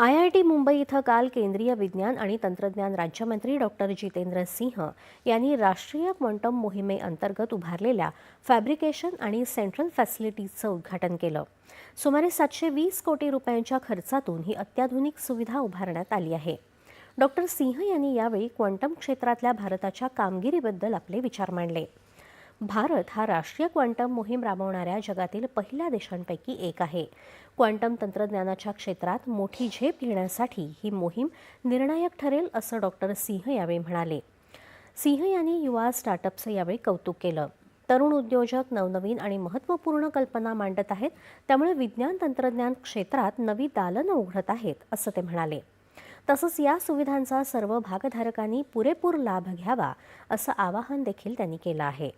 I I T Mumbai इथं काल केंद्रीय विज्ञान आणि तंत्रज्ञान राज्यमंत्री डॉक्टर जितेंद्र सिंह यांनी राष्ट्रीय क्वांटम मोहिमेअंतर्गत उभारलेल्या फॅब्रिकेशन आणि सेंट्रल फॅसिलिटीजचं उद्घाटन केलं. सुमारे सातशे वीस कोटी रुपयांच्या खर्चातून ही अत्याधुनिक सुविधा उभारण्यात आली आहे. डॉक्टर सिंह यांनी यावेळी क्वांटम क्षेत्रातल्या भारताच्या कामगिरीबद्दल आपले विचार मांडले. भारत हा राष्ट्रीय क्वांटम मोहीम राबवणाऱ्या जगातील पहिल्या देशांपैकी एक आहे. क्वांटम तंत्रज्ञानाच्या क्षेत्रात मोठी झेप घेण्यासाठी ही मोहीम निर्णायक ठरेल असं डॉक्टर सिंह यावेळी म्हणाले. सिंह यांनी युवा स्टार्टअपचं यावेळी कौतुक केलं. तरुण उद्योजक नवनवीन आणि महत्त्वपूर्ण कल्पना मांडत आहेत त्यामुळे विज्ञान तंत्रज्ञान क्षेत्रात नवी दालनं उघडत आहेत असं ते म्हणाले. तसंच या सुविधांचा सर्व भागधारकांनी पुरेपूर लाभ घ्यावा असं आवाहन देखील त्यांनी केलं आहे.